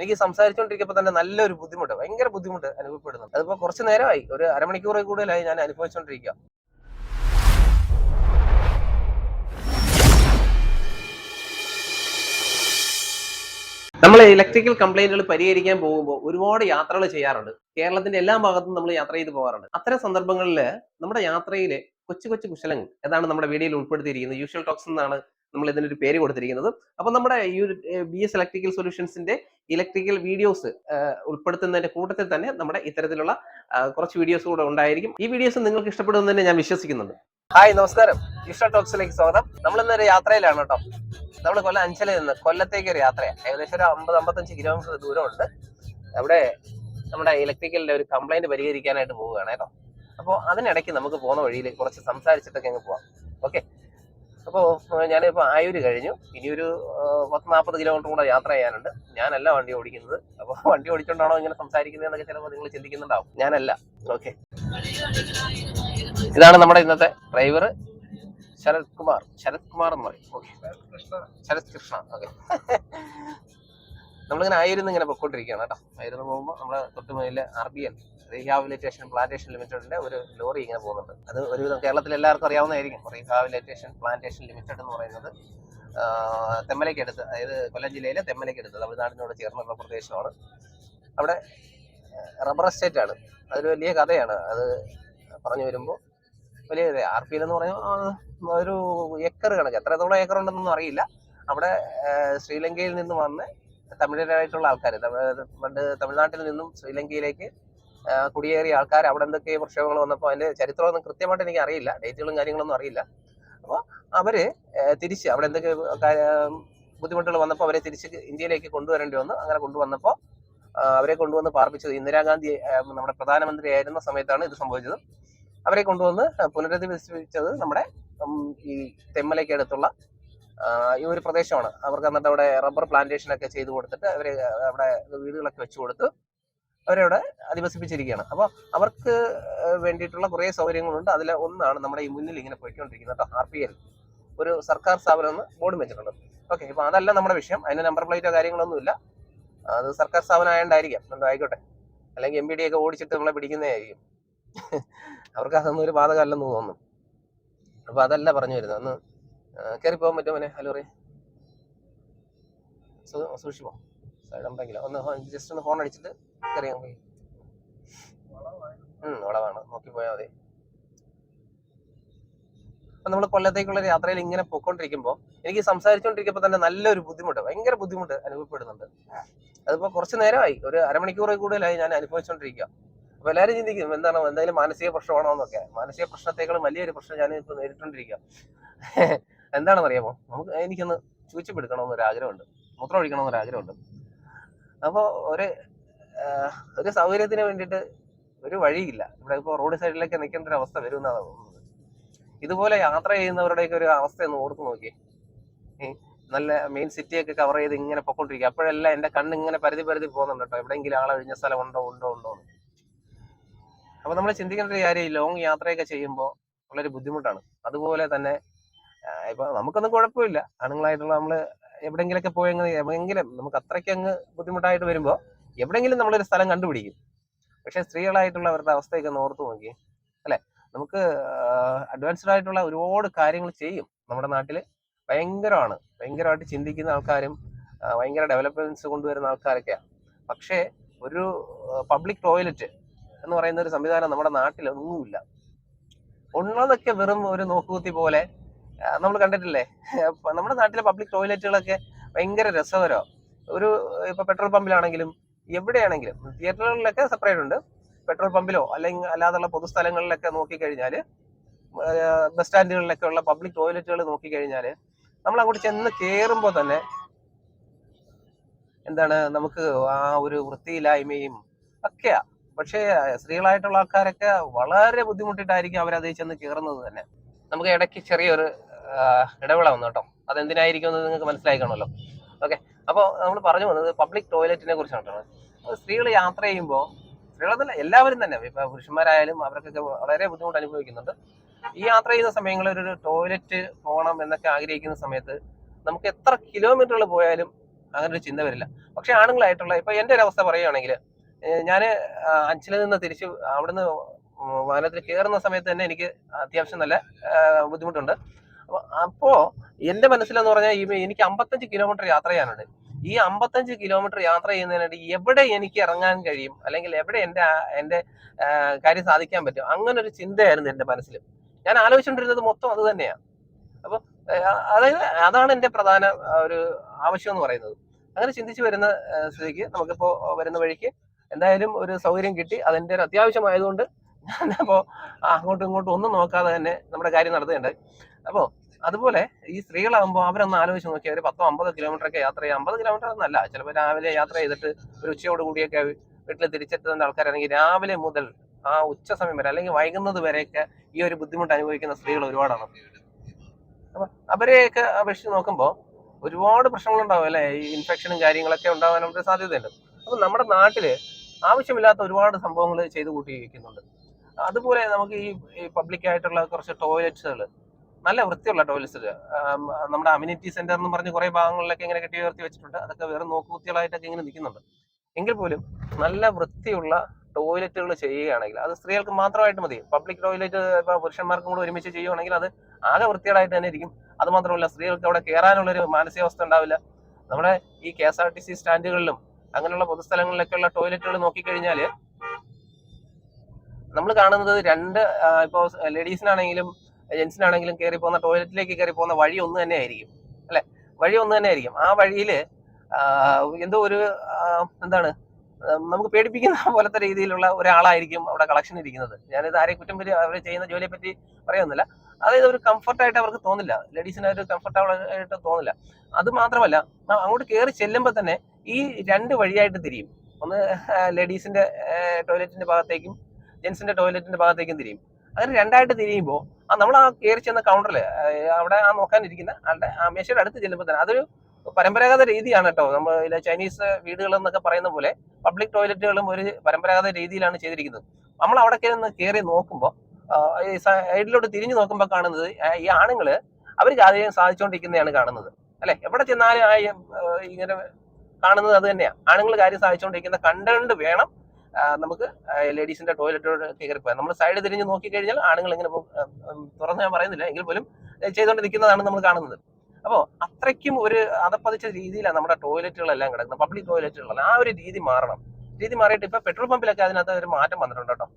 എനിക്ക് സംസാരിച്ചുകൊണ്ടിരിക്കുമ്പോൾ തന്നെ നല്ലൊരു ബുദ്ധിമുട്ട് ഭയങ്കര ബുദ്ധിമുട്ട് അനുഭവപ്പെടുന്നു അതിപ്പോ കുറച്ച് നേരമായി ഒരു അരമണിക്കൂറിൽ കൂടുതലായി ഞാൻ അനുഭവിച്ചുകൊണ്ടിരിക്കുക നമ്മൾ ഇലക്ട്രിക്കൽ കംപ്ലൈന്റുകൾ പരിഹരിക്കാൻ പോകുമ്പോൾ ഒരുപാട് യാത്രകൾ ചെയ്യാറുണ്ട്. കേരളത്തിന്റെ എല്ലാ ഭാഗത്തും നമ്മൾ യാത്ര ചെയ്ത് പോകാറുണ്ട്. അത്തരം സന്ദർഭങ്ങളിൽ നമ്മുടെ യാത്രയിലെ കൊച്ചു കൊച്ചു കുശലങ്ങൾ അതാണ് നമ്മുടെ വീഡിയോയിൽ ഉൾപ്പെടുത്തിയിരിക്കുന്നത്. യൂഷ്വൽ ടോക്സ് എന്നാണ് നമ്മൾ ഇതിനൊരു പേര് കൊടുത്തിരിക്കുന്നത്. അപ്പൊ നമ്മുടെ ഈ ബി എസ് ഇലക്ട്രിക്കൽ സൊല്യൂഷൻസിന്റെ ഇലക്ട്രിക്കൽ വീഡിയോസ് ഉൾപ്പെടുത്തുന്നതിന്റെ കൂട്ടത്തിൽ തന്നെ നമ്മുടെ ഇത്തരത്തിലുള്ള കുറച്ച് വീഡിയോസ് കൂടെ ഉണ്ടായിരിക്കും. ഈ വീഡിയോസ് നിങ്ങൾക്ക് ഇഷ്ടപ്പെടുമെന്ന് തന്നെ ഞാൻ വിശ്വസിക്കുന്നുണ്ട്. ഹായ് നമസ്കാരം. ഇഷ്ട ടോക്സിലേക്ക് സ്വാഗതം. നമ്മൾ ഇന്നൊരു യാത്രയിലാണ് കേട്ടോ. നമ്മൾ കൊല്ലം അഞ്ചലിൽ നിന്ന് കൊല്ലത്തേക്ക് ഒരു യാത്രയാണ് ഏകദേശം ഒരു അമ്പത് അമ്പത്തഞ്ച് കിലോമീറ്റർ ദൂരമുണ്ട്. അവിടെ നമ്മുടെ ഇലക്ട്രിക്കലിന്റെ ഒരു കംപ്ലൈന്റ് പരിഹരിക്കാനായിട്ട് പോവുകയാണ് കേട്ടോ. അപ്പോൾ അതിനിടയ്ക്ക് നമുക്ക് പോകുന്ന വഴിയിൽ കുറച്ച് സംസാരിച്ചിട്ടൊക്കെ അങ്ങ് പോവാം. ഓക്കെ അപ്പോൾ ഞാനിപ്പോൾ ആയൂര് കഴിഞ്ഞു. ഇനിയൊരു പത്ത് നാൽപ്പത് കിലോമീറ്റർ കൂടെ യാത്ര ചെയ്യാനുണ്ട്. ഞാനല്ല വണ്ടി ഓടിക്കുന്നത്. അപ്പോൾ വണ്ടി ഓടിച്ചുകൊണ്ടാണോ ഇങ്ങനെ സംസാരിക്കുന്നത് എന്നൊക്കെ ചിലപ്പോൾ നിങ്ങൾ ചിന്തിക്കുന്നുണ്ടാവും. ഞാനല്ല. ഓക്കെ. ഇതാണ് നമ്മുടെ ഇന്നത്തെ ഡ്രൈവർ ശരത് കുമാർ. ശരത് കുമാർ എന്ന് പറയും. ഓക്കെ. ശരത് കൃഷ്ണ. ഓക്കെ. നമ്മളിങ്ങനെ ആയിരുന്നു ഇങ്ങനെ പൊക്കോണ്ടിരിക്കുകയാണ് കേട്ടോ. ആയിരുന്നു പോകുമ്പോൾ നമ്മുടെ തൊട്ടുമുന്നിലെ R B L rehabilitation plantation ലിമിറ്റഡിന്റെ ഒരു ലോറി ഇങ്ങനെ പോകുന്നുണ്ട്. അത് ഒരു കേരളത്തിൽ എല്ലാവർക്കും അറിയാവുന്നതായിരിക്കും. റീഹാബിലിറ്റേഷൻ പ്ലാന്റേഷൻ ലിമിറ്റഡ് എന്ന് പറയുന്നത് തെമ്മലയ്ക്കടുത്ത് അതായത് കൊല്ലം ജില്ലയിലെ തെമ്മലയ്ക്കടുത്ത് തമിഴ്നാടിനോട് ചേർന്നുള്ള പ്രദേശമാണ്. അവിടെ റബ്ബർ എസ്റ്റേറ്റ് ആണ്. അതൊരു വലിയ കഥയാണ്. അത് പറഞ്ഞു വരുമ്പോൾ വലിയ ആർ പി എൽ എന്ന് പറയുമ്പോൾ ഒരു ഏക്കർ കണക്ക്. എത്രത്തോളം ഏക്കർ ഉണ്ടെന്നൊന്നും അറിയില്ല. അവിടെ ശ്രീലങ്കയിൽ നിന്ന് വന്ന് തമിഴരായിട്ടുള്ള ആൾക്കാർ പണ്ട് തമിഴ്നാട്ടിൽ നിന്നും ശ്രീലങ്കയിലേക്ക് കുടിയേറിയ ആൾക്കാർ അവിടെ എന്തൊക്കെ പ്രക്ഷോഭങ്ങൾ വന്നപ്പോൾ അതിന്റെ ചരിത്രമൊന്നും കൃത്യമായിട്ട് എനിക്ക് അറിയില്ല. ഡേറ്റുകളും കാര്യങ്ങളൊന്നും അറിയില്ല. അപ്പോൾ അവർ തിരിച്ച് അവിടെ എന്തൊക്കെ ബുദ്ധിമുട്ടുകൾ വന്നപ്പോൾ അവരെ തിരിച്ച് ഇന്ത്യയിലേക്ക് കൊണ്ടുവരേണ്ടി വന്നു. അങ്ങനെ കൊണ്ടുവന്നപ്പോൾ അവരെ കൊണ്ടുവന്ന് പാർപ്പിച്ചത് ഇന്ദിരാഗാന്ധി നമ്മുടെ പ്രധാനമന്ത്രി ആയിരുന്ന സമയത്താണ് ഇത് സംഭവിച്ചത്. അവരെ കൊണ്ടുവന്ന് പുനരധിവസിപ്പിച്ചത് നമ്മുടെ ഈ തെമ്മലയ്ക്ക് അടുത്തുള്ള ആ, ഈ ഒരു പ്രദേശമാണ്. അവർക്ക് എന്നിട്ട് അവിടെ റബ്ബർ പ്ലാന്റേഷൻ ഒക്കെ ചെയ്തു കൊടുത്തിട്ട് അവർ അവിടെ വീടുകളൊക്കെ വെച്ചു കൊടുത്ത്. അവരവിടെ അധിവസിപ്പിച്ചിരിക്കുകയാണ്. അപ്പോൾ അവർക്ക് വേണ്ടിയിട്ടുള്ള കുറേ സൗകര്യങ്ങളുണ്ട്. അതിൽ ഒന്നാണ് നമ്മുടെ ഈ മുന്നിൽ ഇങ്ങനെ പോയിക്കൊണ്ടിരിക്കുന്നത് ആർ പി എൽ. ഒരു സർക്കാർ സ്ഥാപനം എന്ന് ബോർഡ് വെച്ചിട്ടുണ്ട്. ഓക്കെ ഇപ്പൊ അതല്ല നമ്മുടെ വിഷയം. അതിന് നമ്പർ പ്ലേറ്റോ കാര്യങ്ങളൊന്നുമില്ല അത് സർക്കാർ സ്ഥാപനം ആയതുകൊണ്ടായിരിക്കാം എന്തോ ആയിക്കോട്ടെ. അല്ലെങ്കിൽ എം ബി ഡി ഒക്കെ ഓടിച്ചിട്ട് നമ്മളെ പിടിക്കുന്നതായിരിക്കും അവർക്ക് അതൊന്നും ഒരു ബാധകമല്ലെന്ന് തോന്നുന്നു. അപ്പൊ അതല്ല പറഞ്ഞു വരുന്നത്. ഒന്ന് കയറി പോകാൻ പറ്റുമോ മോനെ? ഹലോ സൂക്ഷിപ്പോ സൈഡ് ഉണ്ടെങ്കിലോ. ഒന്ന് ജസ്റ്റ് ഒന്ന് ഫോൺ അടിച്ചിട്ട് കയറിയാൽ പോയി. വളവാണ് നോക്കി പോയാൽ മതി. അപ്പൊ നമ്മൾ കൊല്ലത്തേക്കുള്ള യാത്രയിൽ ഇങ്ങനെ പൊക്കോണ്ടിരിക്കുമ്പോൾ എനിക്ക് സംസാരിച്ചുകൊണ്ടിരിക്കുമ്പോൾ തന്നെ നല്ലൊരു ബുദ്ധിമുട്ട് ഭയങ്കര ബുദ്ധിമുട്ട് അനുഭവപ്പെടുന്നുണ്ട്. അതിപ്പോ കുറച്ച് നേരമായി. ഒരു അരമണിക്കൂർ കൂടുതലായി ഞാൻ അനുഭവിച്ചുകൊണ്ടിരിക്കുക അപ്പൊ എല്ലാവരും ചിന്തിക്കും എന്താണ് എന്തായാലും മാനസിക പ്രശ്നമാണോ എന്നൊക്കെ. മാനസിക പ്രശ്നത്തെക്കാളും വലിയൊരു പ്രശ്നം ഞാൻ ഇപ്പൊ എന്താണെന്ന് അറിയാമോ നമുക്ക് എനിക്കൊന്ന് ചൂച്ചിപ്പിടുക്കണമെന്നൊരു ആഗ്രഹമുണ്ട്. മൂത്രം ഒഴിക്കണമെന്നൊരു ആഗ്രഹമുണ്ട്. അപ്പോൾ ഒരു ഒരു സൗകര്യത്തിന് വേണ്ടിയിട്ട് ഒരു വഴിയില്ല. ഇവിടെ ഇപ്പോൾ റോഡ് സൈഡിലൊക്കെ നിൽക്കേണ്ട ഒരു അവസ്ഥ വരുമെന്നാണ് തോന്നുന്നത്. ഇതുപോലെ യാത്ര ചെയ്യുന്നവരുടെയൊക്കെ ഒരു അവസ്ഥ ഒന്ന് ഓർത്ത് നോക്കി നല്ല മെയിൻ സിറ്റിയൊക്കെ കവർ ചെയ്ത് ഇങ്ങനെ പൊക്കോണ്ടിരിക്കുക. അപ്പോഴെല്ലാം എന്റെ കണ്ണ് ഇങ്ങനെ പരിധി പരിധി പോകുന്നുണ്ട് കേട്ടോ. എവിടെയെങ്കിലും ആളൊഴിഞ്ഞ സ്ഥലം ഉണ്ടോ ഉണ്ടോ ഉണ്ടോ എന്ന്. അപ്പൊ നമ്മൾ ചിന്തിക്കേണ്ട ഒരു കാര്യം ഈ ലോങ് യാത്രയൊക്കെ ചെയ്യുമ്പോൾ വളരെ ബുദ്ധിമുട്ടാണ്. അതുപോലെ തന്നെ ഇപ്പൊ നമുക്കൊന്നും കുഴപ്പമില്ല. ആണുങ്ങളായിട്ടുള്ള നമ്മൾ എവിടെങ്കിലൊക്കെ പോയെങ്കിൽ എവിടെയെങ്കിലും നമുക്ക് അത്രയ്ക്ക് അങ്ങ് ബുദ്ധിമുട്ടായിട്ട് വരുമ്പോ എവിടെയെങ്കിലും നമ്മളൊരു സ്ഥലം കണ്ടുപിടിക്കും. പക്ഷെ സ്ത്രീകളായിട്ടുള്ളവരുടെ അവസ്ഥയൊക്കെ ഓർത്ത് നോക്കി അല്ലെ? നമുക്ക് അഡ്വാൻസ്ഡ് ആയിട്ടുള്ള ഒരുപാട് കാര്യങ്ങൾ ചെയ്യും നമ്മുടെ നാട്ടിൽ. ഭയങ്കരമാണ്. ഭയങ്കരമായിട്ട് ചിന്തിക്കുന്ന ആൾക്കാരും ഭയങ്കര ഡെവലപ്മെന്റ്സ് കൊണ്ടുവരുന്ന ആൾക്കാരൊക്കെയാണ് പക്ഷേ ഒരു പബ്ലിക് ടോയ്ലറ്റ് എന്ന് പറയുന്ന ഒരു സംവിധാനം നമ്മുടെ നാട്ടിലൊന്നുമില്ല. ഉള്ളതൊക്കെ വെറും ഒരു നോക്കുകുത്തി പോലെ നമ്മൾ കണ്ടിട്ടില്ലേ? നമ്മുടെ നാട്ടിലെ പബ്ലിക് ടോയ്ലറ്റുകളൊക്കെ ഭയങ്കര രസകരോ ഒരു ഇപ്പൊ പെട്രോൾ പമ്പിലാണെങ്കിലും എവിടെയാണെങ്കിലും തിയേറ്ററുകളിലൊക്കെ സെപ്പറേറ്റ് ഉണ്ട്. പെട്രോൾ പമ്പിലോ അല്ലെങ്കിൽ അല്ലാതുള്ള പൊതുസ്ഥലങ്ങളിലൊക്കെ നോക്കിക്കഴിഞ്ഞാൽ ബസ് സ്റ്റാൻഡുകളിലൊക്കെ ഉള്ള പബ്ലിക് ടോയ്ലറ്റുകൾ നോക്കിക്കഴിഞ്ഞാൽ നമ്മൾ അങ്ങോട്ട് ചെന്ന് കയറുമ്പോൾ തന്നെ എന്താണ് നമുക്ക് ആ ഒരു വൃത്തിയില്ലായ്മയും ഒക്കെയാ. പക്ഷേ സ്ത്രീകളായിട്ടുള്ള ആൾക്കാരൊക്കെ വളരെ ബുദ്ധിമുട്ടിട്ടായിരിക്കും അവരത് ചെന്ന് കയറുന്നത് തന്നെ. നമുക്ക് ഇടയ്ക്ക് ചെറിയൊരു ഇടവേള വന്നു കേട്ടോ. അതെന്തിനായിരിക്കും എന്ന് നിങ്ങൾക്ക് മനസ്സിലായി കാണുമല്ലോ ഓക്കെ അപ്പോൾ നമ്മൾ പറഞ്ഞു വന്നത് പബ്ലിക് ടോയ്ലറ്റിനെ കുറിച്ചാണ് സ്ത്രീകൾ യാത്ര ചെയ്യുമ്പോൾ സ്ത്രീകളെന്നല്ല എല്ലാവരും തന്നെ ഇപ്പൊ പുരുഷന്മാരായാലും അവർക്കൊക്കെ വളരെ ബുദ്ധിമുട്ട് അനുഭവിക്കുന്നുണ്ട്. ഈ യാത്ര ചെയ്യുന്ന സമയങ്ങളിൽ ഒരു ടോയ്ലറ്റ് പോകണം എന്നൊക്കെ ആഗ്രഹിക്കുന്ന സമയത്ത് നമുക്ക് എത്ര കിലോമീറ്ററുകൾ പോയാലും അങ്ങനെ ഒരു ചിന്ത വരില്ല. പക്ഷെ ആണുങ്ങളായിട്ടുള്ള ഇപ്പൊ എന്റെ ഒരു അവസ്ഥ പറയുകയാണെങ്കിൽ ഞാൻ അഞ്ചിൽ നിന്ന് തിരിച്ച് അവിടുന്ന് വാഹനത്തിൽ കയറുന്ന സമയത്ത് തന്നെ എനിക്ക് അത്യാവശ്യം നല്ല ബുദ്ധിമുട്ടുണ്ട്. അപ്പൊ എന്റെ മനസ്സിലെന്ന് പറഞ്ഞാൽ എനിക്ക് അമ്പത്തഞ്ച് കിലോമീറ്റർ യാത്ര ചെയ്യാനുണ്ട്. ഈ അമ്പത്തഞ്ച് കിലോമീറ്റർ യാത്ര ചെയ്യുന്നതിനായിട്ട് എവിടെ എനിക്ക് ഇറങ്ങാൻ കഴിയും? അല്ലെങ്കിൽ എവിടെ എന്റെ എന്റെ കാര്യം സാധിക്കാൻ പറ്റും? അങ്ങനെ ഒരു ചിന്തയായിരുന്നു എന്റെ മനസ്സിൽ ഞാൻ ആലോചിച്ചുകൊണ്ടിരുന്നത് മൊത്തം അത് തന്നെയാണ് അപ്പൊ അതായത് അതാണ് എന്റെ പ്രധാന ഒരു ആവശ്യം എന്ന് പറയുന്നത്. അങ്ങനെ ചിന്തിച്ചു വരുന്ന സ്ഥിതിക്ക് നമുക്കിപ്പോ വരുന്ന വഴിക്ക് എന്തായാലും ഒരു സൗകര്യം കിട്ടി. അതിന്റെ ഒരു അത്യാവശ്യമായതുകൊണ്ട് ഞാനപ്പോ അങ്ങോട്ടും ഇങ്ങോട്ടും ഒന്നും നോക്കാതെ തന്നെ നമ്മുടെ കാര്യം നടത്തുകയുണ്ടായി. അപ്പോ അതുപോലെ ഈ സ്ത്രീകളാകുമ്പോൾ അവരൊന്ന് ആലോചിച്ച് നോക്കിയാൽ ഒരു പത്തോ അമ്പതോ കിലോമീറ്റർ ഒക്കെ യാത്ര ചെയ്യാം. അമ്പത് കിലോമീറ്റർ ഒന്നല്ല ചിലപ്പോൾ രാവിലെ യാത്ര ചെയ്തിട്ട് ഒരു ഉച്ചയോട് കൂടിയൊക്കെ വീട്ടിൽ തിരിച്ചെത്തുന്ന ആൾക്കാരാണെങ്കിൽ രാവിലെ മുതൽ ആ ഉച്ച സമയം വരെ അല്ലെങ്കിൽ വൈകുന്നത് വരെയൊക്കെ ഈ ഒരു ബുദ്ധിമുട്ട് അനുഭവിക്കുന്ന സ്ത്രീകൾ ഒരുപാടാണ്. അപ്പൊ അവരെയൊക്കെ അപേക്ഷിച്ച് നോക്കുമ്പോൾ ഒരുപാട് പ്രശ്നങ്ങളുണ്ടാവും അല്ലേ? ഈ ഇൻഫെക്ഷനും കാര്യങ്ങളൊക്കെ ഉണ്ടാവാനുള്ള സാധ്യതയുണ്ട്. അപ്പൊ നമ്മുടെ നാട്ടിൽ ആവശ്യമില്ലാത്ത ഒരുപാട് സംഭവങ്ങൾ ചെയ്തു കൂട്ടിയിരിക്കുന്നുണ്ട്. അതുപോലെ നമുക്ക് ഈ പബ്ലിക് ആയിട്ടുള്ള കുറച്ച് ടോയ്ലറ്റ്സുകൾ നല്ല വൃത്തിയുള്ള ടോയ്ലറ്റ്സ് നമ്മുടെ അമ്യൂണിറ്റി സെന്റർ എന്ന് പറഞ്ഞ് കുറെ ഭാഗങ്ങളിലൊക്കെ ഇങ്ങനെ കെട്ടി ഉയർത്തി വെച്ചിട്ടുണ്ട്. അതൊക്കെ വേറെ നോക്കുകുത്തികളായിട്ടൊക്കെ ഇങ്ങനെ നിൽക്കുന്നുണ്ട്. എങ്കിൽ പോലും നല്ല വൃത്തിയുള്ള ടോയ്ലറ്റുകൾ ചെയ്യുകയാണെങ്കിൽ അത് സ്ത്രീകൾക്ക് മാത്രമായിട്ട് മതി. പബ്ലിക് ടോയ്ലറ്റ് ഇപ്പൊ പുരുഷന്മാർക്കും കൂടെ ഒരുമിച്ച് ചെയ്യുകയാണെങ്കിൽ അത് ആകെ വൃത്തികേടായിട്ട് തന്നെ ഇരിക്കും. അത് മാത്രമല്ല സ്ത്രീകൾക്ക് അവിടെ കയറാനുള്ളൊരു മാനസികാവസ്ഥ ഉണ്ടാവില്ല. നമ്മുടെ ഈ K S R T C സ്റ്റാൻഡുകളിലും അങ്ങനെയുള്ള പൊതുസ്ഥലങ്ങളിലൊക്കെയുള്ള ടോയ്ലറ്റുകൾ നോക്കിക്കഴിഞ്ഞാൽ നമ്മൾ കാണുന്നത് രണ്ട് ഇപ്പോൾ ഇപ്പോ ലേഡീസിനാണെങ്കിലും ജെന്റ്സിനാണെങ്കിലും കയറി പോകുന്ന ടോയ്ലറ്റിലേക്ക് കയറി പോകുന്ന വഴി ഒന്ന് തന്നെ ആയിരിക്കും അല്ലെ? വഴി ഒന്ന് തന്നെ ആയിരിക്കും. ആ വഴിയിൽ എന്തോ ഒരു എന്താണ് നമുക്ക് പേടിപ്പിക്കുന്ന പോലത്തെ രീതിയിലുള്ള ഒരാളായിരിക്കും അവിടെ കളക്ഷൻ ഇരിക്കുന്നത്. ഞാനിത് ആരെയും കുറ്റം പറ്റി അവർ ചെയ്യുന്ന ജോലിയെ പറ്റി പറയുന്നില്ല. അതായത് ഒരു കംഫർട്ടായിട്ട് അവർക്ക് തോന്നില്ല. ലേഡീസിന് ഒരു കംഫർട്ടബിൾ ആയിട്ട് തോന്നില്ല. അത് മാത്രമല്ല അങ്ങോട്ട് കയറി ചെല്ലുമ്പോൾ തന്നെ ഈ രണ്ട് വഴിയായിട്ട് തിരിയും. ഒന്ന് ലേഡീസിന്റെ ടോയ്ലറ്റിന്റെ ഭാഗത്തേക്കും ജെന്റ്സിന്റെ ടോയ്ലറ്റിന്റെ ഭാഗത്തേക്കും തിരിയും. അങ്ങനെ രണ്ടായിട്ട് തിരിയുമ്പോൾ ആ നമ്മൾ ആ കയറി ചെന്ന കൗണ്ടറിൽ അവിടെ ആ നോക്കാനിരിക്കുന്ന ആളുടെ ആ മേശയുടെ അടുത്ത് ചെല്ലുമ്പോൾ തന്നെ അതൊരു പരമ്പരാഗത രീതിയാണ് കേട്ടോ. നമ്മൾ ചൈനീസ് വീടുകൾ എന്നൊക്കെ പറയുന്ന പോലെ പബ്ലിക് ടോയ്ലറ്റുകളും ഒരു പരമ്പരാഗത രീതിയിലാണ് ചെയ്തിരിക്കുന്നത്. നമ്മൾ അവിടെ കയറി കയറി നോക്കുമ്പോൾ ഈ സൈഡിലോട്ട് തിരിഞ്ഞു നോക്കുമ്പോൾ കാണുന്നത് ഈ ആണുങ്ങൾ അവർ കാര്യം സാധിച്ചുകൊണ്ടിരിക്കുന്നതാണ് കാണുന്നത്. അല്ലെ? എവിടെ ചെന്നാലും ഇങ്ങനെ കാണുന്നത് അത് തന്നെയാണ് ആണുങ്ങൾ കാര്യം സാധിച്ചുകൊണ്ടിരിക്കുന്ന കണ്ടുകൊണ്ട് വേണം നമുക്ക് ലേഡീസിന്റെ ടോയ്ലറ്റോട് കയറി പോയാൽ നമ്മൾ സൈഡ് തിരിഞ്ഞ് നോക്കിക്കഴിഞ്ഞാൽ ആണുങ്ങൾ ഇങ്ങനെ തുറന്ന് ഞാൻ പറയുന്നില്ല. എങ്കിൽ പോലും ചെയ്തുകൊണ്ട് നിൽക്കുന്നതാണ് നമ്മൾ കാണുന്നത്. അപ്പോൾ അത്രയ്ക്കും ഒരു അതപ്പതിച്ച രീതിയിലാണ് നമ്മുടെ ടോയ്ലറ്റുകളെല്ലാം കിടക്കുന്നത്. പബ്ലിക് ടോയ്ലറ്റുകളെല്ലാം. ആ ഒരു രീതി മാറണം. രീതി മാറിയിട്ട് ഇപ്പൊ പെട്രോൾ പമ്പിലൊക്കെ അതിനകത്ത് ഒരു മാറ്റം വന്നിട്ടുണ്ട് കേട്ടോ.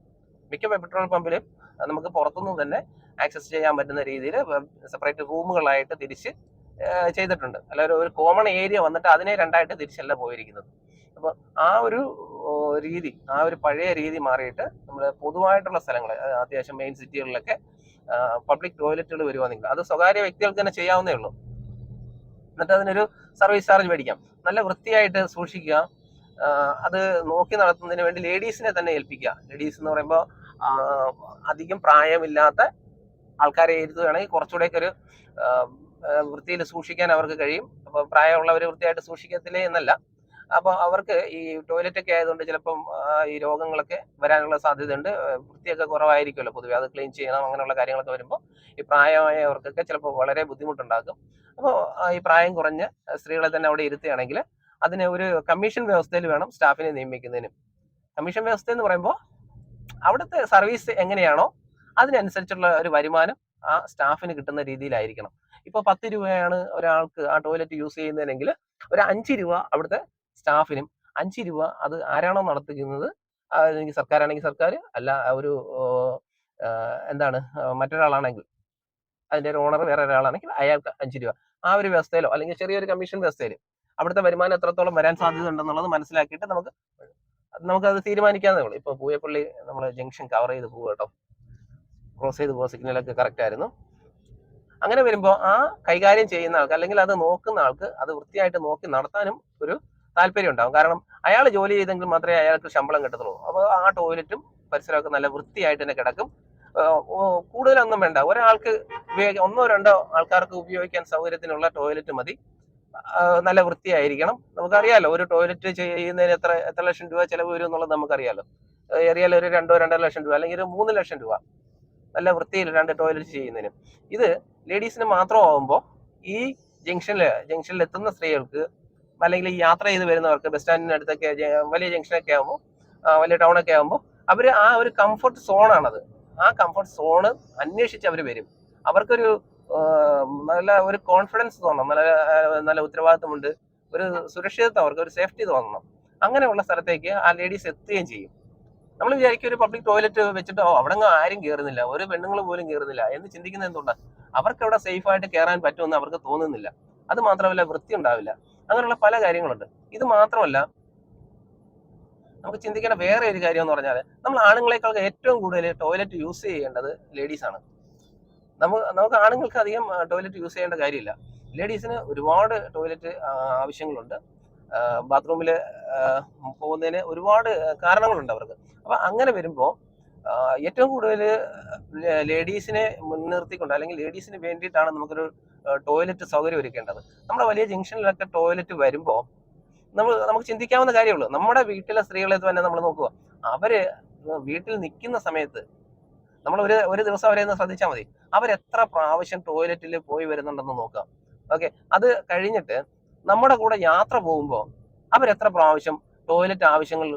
മിക്ക പെട്രോൾ പമ്പിലും നമുക്ക് പുറത്തുനിന്ന് തന്നെ ആക്സസ് ചെയ്യാൻ പറ്റുന്ന രീതിയിൽ സെപ്പറേറ്റ് റൂമുകളായിട്ട് തിരിച്ച് ചെയ്തിട്ടുണ്ട്. അല്ല ഒരു- കോമൺ ഏരിയ വന്നിട്ട് അതിനെ രണ്ടായിട്ട് തിരിച്ചല്ല പോയിരിക്കുന്നത്. അപ്പോൾ ആ ഒരു രീതി ആ ഒരു പഴയ രീതി മാറിയിട്ട് നമ്മൾ പൊതുവായിട്ടുള്ള സ്ഥലങ്ങൾ അത്യാവശ്യം മെയിൻ സിറ്റികളിലൊക്കെ പബ്ലിക് ടോയ്ലറ്റുകൾ വരുവാണെങ്കിൽ അത് സ്വകാര്യ വ്യക്തികൾക്ക് തന്നെ ചെയ്യാവുന്നേ ഉള്ളൂ. എന്നിട്ട് അതിനൊരു സർവീസ് ചാർജ് മേടിക്കാം. നല്ല വൃത്തിയായിട്ട് സൂക്ഷിക്കുക. അത് നോക്കി നടത്തുന്നതിന് വേണ്ടി ലേഡീസിനെ തന്നെ ഏൽപ്പിക്കുക. ലേഡീസ് എന്ന് പറയുമ്പോൾ അധികം പ്രായമില്ലാത്ത ആൾക്കാരെ ഇരുത്തുകയാണെങ്കിൽ കുറച്ചുകൂടെയൊക്കെ ഒരു വൃത്തിയിൽ സൂക്ഷിക്കാൻ അവർക്ക് കഴിയും. അപ്പോൾ പ്രായമുള്ളവർ വൃത്തിയായിട്ട് സൂക്ഷിക്കത്തില്ലേ എന്നല്ല. അപ്പോൾ അവർക്ക് ഈ ടോയ്ലറ്റ് ഒക്കെ ആയതുകൊണ്ട് ചിലപ്പം ഈ രോഗങ്ങളൊക്കെ വരാനുള്ള സാധ്യതയുണ്ട്. വൃത്തിയൊക്കെ കുറവായിരിക്കുമല്ലോ പൊതുവെ. അത് ക്ലീൻ ചെയ്യണം അങ്ങനെയുള്ള കാര്യങ്ങളൊക്കെ വരുമ്പോൾ ഈ പ്രായമായവർക്കൊക്കെ ചിലപ്പോൾ വളരെ ബുദ്ധിമുട്ടുണ്ടാക്കും. അപ്പോൾ ഈ പ്രായം കുറഞ്ഞ സ്ത്രീകളെ തന്നെ അവിടെ ഇരുത്തുകയാണെങ്കിൽ അതിന് ഒരു കമ്മീഷൻ വ്യവസ്ഥയിൽ വേണം സ്റ്റാഫിനെ നിയമിക്കുന്നതിന്. കമ്മീഷൻ വ്യവസ്ഥ എന്ന് പറയുമ്പോൾ അവിടുത്തെ സർവീസ് എങ്ങനെയാണോ അതിനനുസരിച്ചുള്ള ഒരു വരുമാനം ആ സ്റ്റാഫിന് കിട്ടുന്ന രീതിയിലായിരിക്കണം. ഇപ്പൊ പത്ത് രൂപയാണ് ഒരാൾക്ക് ആ ടോയ്ലറ്റ് യൂസ് ചെയ്യുന്നതിനെങ്കിൽ ഒരു അഞ്ച് രൂപ അവിടുത്തെ സ്റ്റാഫിനും അഞ്ച് രൂപ അത് ആരാണോ നടത്തിക്കുന്നത് അല്ലെങ്കിൽ സർക്കാരാണെങ്കിൽ സർക്കാർ അല്ല ഒരു എന്താണ് മറ്റൊരാളാണെങ്കിൽ അതിന്റെ ഒരു ഓണർ വേറെ ഒരാളാണെങ്കിൽ അയാൾക്ക് അഞ്ച് രൂപ. ആ ഒരു വ്യവസ്ഥയിലോ അല്ലെങ്കിൽ ചെറിയൊരു കമ്മീഷൻ വ്യവസ്ഥയിൽ അവിടുത്തെ വരുമാനം എത്രത്തോളം വരാൻ സാധ്യത ഉണ്ടെന്നുള്ളത് മനസ്സിലാക്കിയിട്ട് നമുക്ക് നമുക്കത് തീരുമാനിക്കാതെ ഉള്ളൂ. ഇപ്പൊ പൂയപ്പള്ളി നമ്മൾ ജംഗ്ഷൻ കവർ ചെയ്ത് പോവുക കേട്ടോ. ക്രോസ് ചെയ്ത് പോകുക സിഗ്നലൊക്കെ കറക്റ്റ് ആയിരുന്നു. അങ്ങനെ വരുമ്പോൾ ആ കൈകാര്യം ചെയ്യുന്ന ആൾക്ക് അല്ലെങ്കിൽ അത് നോക്കുന്ന ആൾക്ക് അത് വൃത്തിയായിട്ട് നോക്കി നടത്താനും ഒരു താല്പര്യം ഉണ്ടാവും. കാരണം അയാൾ ജോലി ചെയ്തെങ്കിൽ മാത്രമേ അയാൾക്ക് ശമ്പളം കിട്ടത്തുള്ളൂ. അപ്പോൾ ആ ടോയ്ലറ്റും പരിസരമൊക്കെ നല്ല വൃത്തിയായിട്ട് തന്നെ കിടക്കും. കൂടുതലൊന്നും വേണ്ട. ഒരാൾക്ക് ഉപയോഗിക്കാൻ ഒന്നോ രണ്ടോ ആൾക്കാർക്ക് ഉപയോഗിക്കാൻ സൗകര്യത്തിനുള്ള ടോയ്ലറ്റ് മതി. നല്ല വൃത്തിയായിരിക്കണം. നമുക്കറിയാലോ ഒരു ടോയ്ലറ്റ് ചെയ്യുന്നതിന് എത്ര എത്ര ലക്ഷം രൂപ ചെലവ് വരും എന്നുള്ളത് നമുക്കറിയാലോ. ഏറിയാൽ ഒരു രണ്ടോ രണ്ടര ലക്ഷം രൂപ അല്ലെങ്കിൽ ഒരു മൂന്ന് ലക്ഷം രൂപ നല്ല വൃത്തിയിൽ രണ്ട് ടോയ്ലറ്റ് ചെയ്യുന്നതിന്. ഇത് ലേഡീസിന് മാത്രമാവുമ്പോൾ ഈ ജംഗ്ഷനിൽ ജംഗ്ഷനിൽ എത്തുന്ന സ്ത്രീകൾക്ക് അല്ലെങ്കിൽ യാത്ര ചെയ്ത് വരുന്നവർക്ക് ബസ് സ്റ്റാൻഡിന് അടുത്തൊക്കെ വലിയ ജംഗ്ഷനൊക്കെ ആകുമ്പോൾ വലിയ ടൗണൊക്കെ ആകുമ്പോൾ അവർ ആ ഒരു കംഫർട്ട് സോണാണത് ആ കംഫർട്ട് സോണ് അന്വേഷിച്ച് അവർ വരും. അവർക്കൊരു നല്ല ഒരു കോൺഫിഡൻസ് തോന്നണം. നല്ല നല്ല ഉത്തരവാദിത്തമുണ്ട്. ഒരു സുരക്ഷിതത്വം അവർക്ക് ഒരു സേഫ്റ്റി തോന്നണം. അങ്ങനെയുള്ള സ്ഥലത്തേക്ക് ആ ലേഡീസ് എത്തുകയും ചെയ്യും. നമ്മൾ വിചാരിക്കും ഒരു പബ്ലിക് ടോയ്ലറ്റ് വെച്ചിട്ട് അവിടെ ആരും കയറുന്നില്ല ഒരു പെണ്ണുങ്ങൾ പോലും കയറുന്നില്ല എന്ന് ചിന്തിക്കുന്നത് എന്തുകൊണ്ടാണ് അവർക്ക് അവിടെ സേഫ് ആയിട്ട് കയറാൻ പറ്റുമെന്ന് അവർക്ക് തോന്നുന്നില്ല. അത് മാത്രമല്ല വൃത്തി ഉണ്ടാവില്ല. അങ്ങനെയുള്ള പല കാര്യങ്ങളുണ്ട്. ഇത് മാത്രമല്ല നമുക്ക് ചിന്തിക്കേണ്ട വേറെ ഒരു കാര്യം എന്ന് പറഞ്ഞാൽ നമ്മൾ ആണുങ്ങളെക്കാൾ ഏറ്റവും കൂടുതൽ ടോയ്ലറ്റ് യൂസ് ചെയ്യേണ്ടത് ലേഡീസ് ആണ്. നമുക്ക് നമുക്ക് ആണുങ്ങൾക്ക് അധികം ടോയ്ലറ്റ് യൂസ് ചെയ്യേണ്ട കാര്യമില്ല. ലേഡീസിന് ഒരുപാട് ടോയ്ലറ്റ് ആവശ്യങ്ങളുണ്ട്. ബാത്റൂമിൽ പോകുന്നതിന് ഒരുപാട് കാരണങ്ങളുണ്ട് അവർക്ക്. അപ്പൊ അങ്ങനെ വരുമ്പോൾ ഏറ്റവും കൂടുതൽ ലേഡീസിനെ മുൻനിർത്തിക്കൊണ്ട് അല്ലെങ്കിൽ ലേഡീസിന് വേണ്ടിയിട്ടാണ് നമുക്കൊരു ടോയ്ലറ്റ് സൗകര്യം ഒരുക്കേണ്ടത്. നമ്മുടെ വലിയ ജംഗ്ഷനിലൊക്കെ ടോയ്ലറ്റ് വരുമ്പോൾ നമ്മൾ നമുക്ക് ചിന്തിക്കാവുന്ന കാര്യമുള്ളൂ. നമ്മുടെ വീട്ടിലെ സ്ത്രീകളെ തന്നെ നമ്മൾ നോക്കുക. അവർ വീട്ടിൽ നിൽക്കുന്ന സമയത്ത് നമ്മൾ ഒരു ഒരു ദിവസം അവരെ ഒന്ന് ശ്രദ്ധിച്ചാൽ മതി. അവരെത്ര പ്രാവശ്യം ടോയ്ലറ്റിൽ പോയി വരുന്നുണ്ടെന്ന് നോക്കാം. ഓക്കെ? അത് കഴിഞ്ഞിട്ട് നമ്മുടെ കൂടെ യാത്ര പോകുമ്പോൾ അവരെത്ര പ്രാവശ്യം ടോയ്ലറ്റ് ആവശ്യങ്ങൾ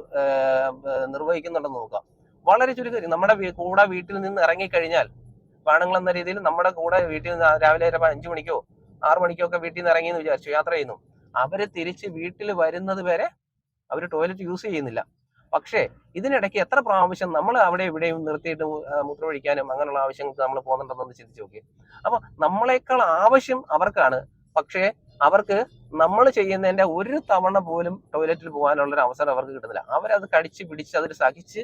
നിർവഹിക്കുന്നുണ്ടെന്ന് നോക്കാം. വളരെ ചുരുക്കം നമ്മുടെ കൂടെ വീട്ടിൽ നിന്ന് ഇറങ്ങിക്കഴിഞ്ഞാൽ ആണുങ്ങൾ എന്ന രീതിയിൽ നമ്മുടെ കൂടെ വീട്ടിൽ നിന്ന് രാവിലെ അഞ്ചു മണിക്കോ ആറു മണിക്കോ ഒക്കെ വീട്ടിൽ നിന്ന് ഇറങ്ങിയെന്ന് വിചാരിച്ചു യാത്ര ചെയ്യുന്നു. അവർ തിരിച്ച് വീട്ടിൽ വരുന്നത് വരെ അവർ ടോയ്ലറ്റ് യൂസ് ചെയ്യുന്നില്ല. പക്ഷേ ഇതിനിടയ്ക്ക് എത്ര പ്രാവശ്യം നമ്മൾ അവിടെ ഇവിടെയും നിർത്തിയിട്ട് മൂത്രമൊഴിക്കാനും അങ്ങനെയുള്ള ആവശ്യങ്ങൾക്ക് നമ്മൾ പോകുന്നുണ്ടെന്നൊന്ന് ചിന്തിച്ചു നോക്കി അപ്പൊ നമ്മളെക്കാൾ ആവശ്യം അവർക്കാണ്. പക്ഷേ അവർക്ക് നമ്മൾ ചെയ്യുന്നതിന്റെ ഒരു തവണ പോലും ടോയ്ലറ്റിൽ പോകാനുള്ള ഒരു അവസരം അവർക്ക് കിട്ടുന്നില്ല. അവരത് കടിച്ച് പിടിച്ച് അതിൽ സഹിച്ച്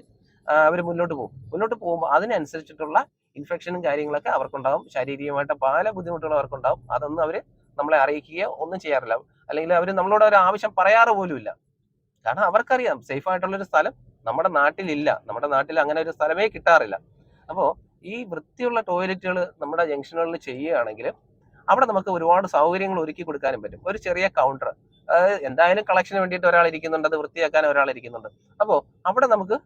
അവർ മുന്നോട്ട് പോകും. മുന്നോട്ട് പോകുമ്പോൾ അതിനനുസരിച്ചിട്ടുള്ള ഇൻഫെക്ഷനും കാര്യങ്ങളൊക്കെ അവർക്കുണ്ടാകും ശാരീരികമായിട്ട് പല ബുദ്ധിമുട്ടുകളും അവർക്കുണ്ടാകും അതൊന്നും അവർ നമ്മളെ അറിയിക്കുകയോ ഒന്നും ചെയ്യാറില്ല. അല്ലെങ്കിൽ അവർ നമ്മളോട് ഒരു ആവശ്യം പറയാറ് പോലുമില്ല. കാരണം അവർക്കറിയാം സേഫ് ആയിട്ടുള്ള ഒരു സ്ഥലം നമ്മുടെ നാട്ടിലില്ല. നമ്മുടെ നാട്ടിൽ അങ്ങനെ ഒരു സ്ഥലമേ കിട്ടാറില്ല. അപ്പോൾ ഈ വൃത്തിയുള്ള ടോയ്ലറ്റുകൾ നമ്മുടെ ജംഗ്ഷനുകളിൽ ചെയ്യുകയാണെങ്കിൽ അവിടെ നമുക്ക് ഒരുപാട് സൗകര്യങ്ങൾ ഒരുക്കി കൊടുക്കാനും പറ്റും. ഒരു ചെറിയ കൗണ്ടർ എന്തായാലും കളക്ഷന് വേണ്ടിയിട്ട് ഒരാൾ ഇരിക്കുന്നുണ്ട് അത് വൃത്തിയാക്കാൻ ഒരാൾ ഇരിക്കുന്നുണ്ട്. അപ്പോൾ അവിടെ നമുക്ക്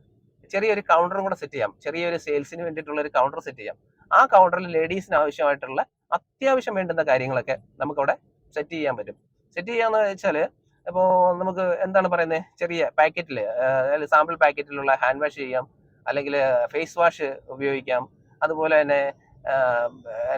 ചെറിയൊരു കൗണ്ടറും കൂടെ സെറ്റ് ചെയ്യാം. ചെറിയൊരു സെയിൽസിന് വേണ്ടിയിട്ടുള്ള ഒരു കൗണ്ടർ സെറ്റ് ചെയ്യാം. ആ കൗണ്ടറിൽ ലേഡീസിന് ആവശ്യമായിട്ടുള്ള അത്യാവശ്യം വേണ്ടുന്ന കാര്യങ്ങളൊക്കെ നമുക്കവിടെ സെറ്റ് ചെയ്യാൻ പറ്റും. സെറ്റ് ചെയ്യാന്ന് വെച്ചാൽ ഇപ്പോ നമുക്ക് എന്താണ് പറയുന്നത് ചെറിയ പാക്കറ്റിൽ സാമ്പിൾ പാക്കറ്റിലുള്ള ഹാൻഡ് വാഷ് ചെയ്യാം. അല്ലെങ്കിൽ ഫേസ് വാഷ് ഉപയോഗിക്കാം. അതുപോലെ തന്നെ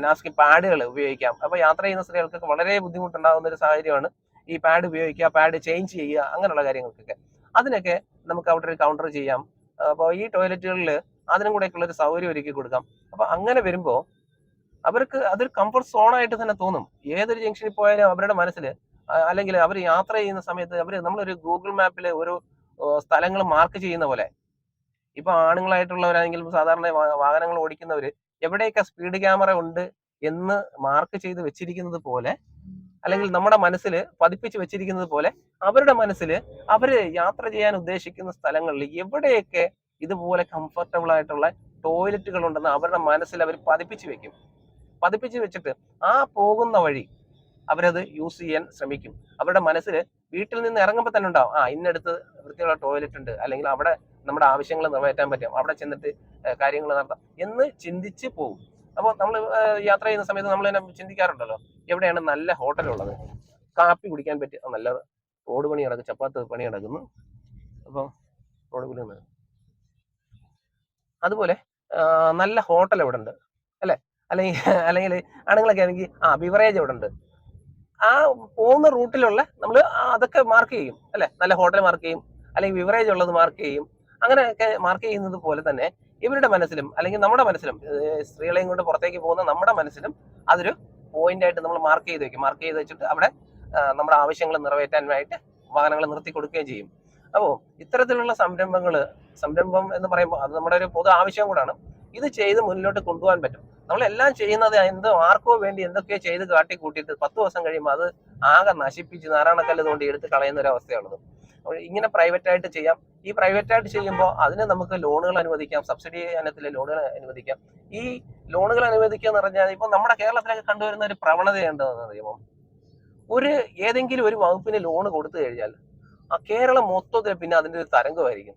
നാസ്കി പാഡുകൾ ഉപയോഗിക്കാം. അപ്പോൾ യാത്ര ചെയ്യുന്ന സ്ത്രീകൾക്ക് വളരെ ബുദ്ധിമുട്ടുണ്ടാകുന്ന ഒരു സാഹചര്യമാണ് ഈ പാഡ് ഉപയോഗിക്കുക പാഡ് ചേഞ്ച് ചെയ്യുക അങ്ങനെയുള്ള കാര്യങ്ങൾക്കൊക്കെ. അതിനൊക്കെ നമുക്ക് അവിടെ ഒരു കൗണ്ടർ ചെയ്യാം. അപ്പോൾ ഈ ടോയ്ലറ്റുകളിൽ അതിനും കൂടെയൊക്കെയുള്ള ഒരു സൗകര്യം ഒരുക്കി കൊടുക്കാം. അപ്പൊ അങ്ങനെ വരുമ്പോൾ അവർക്ക് അതൊരു കംഫർട്ട് സോണായിട്ട് തന്നെ തോന്നും. ഏതൊരു ജംഗ്ഷനിൽ പോയാലും അവരുടെ മനസ്സിൽ അല്ലെങ്കിൽ അവർ യാത്ര ചെയ്യുന്ന സമയത്ത് അവർ നമ്മളൊരു ഗൂഗിൾ മാപ്പിൽ ഒരു സ്ഥലങ്ങൾ മാർക്ക് ചെയ്യുന്ന പോലെ. ഇപ്പൊ ആണുങ്ങളായിട്ടുള്ളവരാണെങ്കിലും സാധാരണ വാഹനങ്ങൾ ഓടിക്കുന്നവര് എവിടെയൊക്കെ സ്പീഡ് ക്യാമറ ഉണ്ട് എന്ന് മാർക്ക് ചെയ്ത് വെച്ചിരിക്കുന്നത് പോലെ അല്ലെങ്കിൽ നമ്മുടെ മനസ്സിൽ പതിപ്പിച്ച് വെച്ചിരിക്കുന്നത് പോലെ അവരുടെ മനസ്സിൽ അവർ യാത്ര ചെയ്യാൻ ഉദ്ദേശിക്കുന്ന സ്ഥലങ്ങളിൽ എവിടെയൊക്കെ ഇതുപോലെ കംഫർട്ടബിൾ ആയിട്ടുള്ള ടോയ്ലറ്റുകൾ ഉണ്ടെന്ന് അവരുടെ മനസ്സിൽ അവർ പതിപ്പിച്ച് വെക്കും. പതിപ്പിച്ച് വെച്ചിട്ട് ആ പോകുന്ന വഴി അവരത് യൂസ് ചെയ്യാൻ ശ്രമിക്കും. അവരുടെ മനസ്സിൽ വീട്ടിൽ നിന്ന് ഇറങ്ങുമ്പോൾ തന്നെ ഉണ്ടാവും. ആ ഇന്നടുത്ത് വൃത്തിയുള്ള ടോയ്ലറ്റ് ഉണ്ട്. അല്ലെങ്കിൽ അവിടെ നമ്മുടെ ആവശ്യങ്ങൾ നിറവേറ്റാൻ പറ്റും. അവിടെ ചെന്നിട്ട് കാര്യങ്ങൾ നടത്താം എന്ന് ചിന്തിച്ച് പോകും അപ്പോൾ നമ്മൾ യാത്ര ചെയ്യുന്ന സമയത്ത് നമ്മൾ തന്നെ ചിന്തിക്കാറുണ്ടല്ലോ എവിടെയാണ് നല്ല ഹോട്ടലുള്ളത്? കാപ്പി കുടിക്കാൻ പറ്റിയ നല്ല റോഡ് പണി നടക്കും ചപ്പാത്ത് പണി നടക്കുന്നു. അപ്പോൾ റോഡ് പണി അതുപോലെ നല്ല ഹോട്ടൽ എവിടെ ഉണ്ട് അല്ലേ? അല്ലെങ്കിൽ അല്ലെങ്കിൽ ആണുങ്ങളൊക്കെ ആണെങ്കിൽ ആ ബിവറേജ് എവിടെ ഉണ്ട് ആ പോകുന്ന റൂട്ടിലുള്ള നമ്മൾ അതൊക്കെ മാർക്ക് ചെയ്യും അല്ലേ? നല്ല ഹോട്ടൽ മാർക്ക് ചെയ്യും അല്ലെങ്കിൽ ബിവറേജ് ഉള്ളത് മാർക്ക് ചെയ്യും. അങ്ങനെയൊക്കെ മാർക്ക് ചെയ്യുന്നത് പോലെ തന്നെ ഇവരുടെ മനസ്സിലും അല്ലെങ്കിൽ നമ്മുടെ മനസ്സിലും സ്ത്രീകളെയും കൊണ്ട് പുറത്തേക്ക് പോകുന്ന നമ്മുടെ മനസ്സിലും അതൊരു പോയിന്റ് ആയിട്ട് നമ്മൾ മാർക്ക് ചെയ്ത് വെക്കും. മാർക്ക് ചെയ്ത് വെച്ചിട്ട് അവിടെ നമ്മുടെ ആവശ്യങ്ങൾ നിറവേറ്റാനായിട്ട് വാഹനങ്ങൾ നിർത്തി കൊടുക്കുകയും ചെയ്യും. അപ്പോൾ ഇത്തരത്തിലുള്ള സംരംഭങ്ങൾ സംരംഭം എന്ന് പറയുമ്പോൾ അത് നമ്മുടെ ഒരു പൊതു ആവശ്യം കൂടാണ്. ഇത് ചെയ്ത് മുന്നോട്ട് കൊണ്ടുപോകാൻ പറ്റും. നമ്മളെല്ലാം ചെയ്യുന്നത് എന്തോ ആർക്കോ വേണ്ടി എന്തൊക്കെയോ ചെയ്ത് കാട്ടി കൂട്ടിയിട്ട് പത്ത് ദിവസം കഴിയുമ്പോൾ അത് ആകെ നശിപ്പിച്ച് നാരായണക്കല്ല് തോണ്ടി എടുത്ത് കളയുന്ന ഒരു അവസ്ഥയാണത്. അപ്പോൾ ഇങ്ങനെ പ്രൈവറ്റ് ആയിട്ട് ചെയ്യാം. ഈ പ്രൈവറ്റ് ആയിട്ട് ചെയ്യുമ്പോൾ അതിന് നമുക്ക് ലോണുകൾ അനുവദിക്കാം സബ്സിഡി ഇനത്തിലെ ലോണുകൾ അനുവദിക്കാം. ഈ ലോണുകൾ അനുവദിക്കുക എന്ന് പറഞ്ഞാൽ ഇപ്പൊ നമ്മുടെ കേരളത്തിലൊക്കെ കണ്ടുവരുന്ന ഒരു പ്രവണത ഉണ്ടെന്ന് അറിയുമ്പോൾ ഒരു ഏതെങ്കിലും ഒരു വകുപ്പിന് ലോൺ കൊടുത്തു കഴിഞ്ഞാൽ ആ കേരളം മൊത്തത്തിൽ പിന്നെ അതിന്റെ ഒരു തരംഗമായിരിക്കും.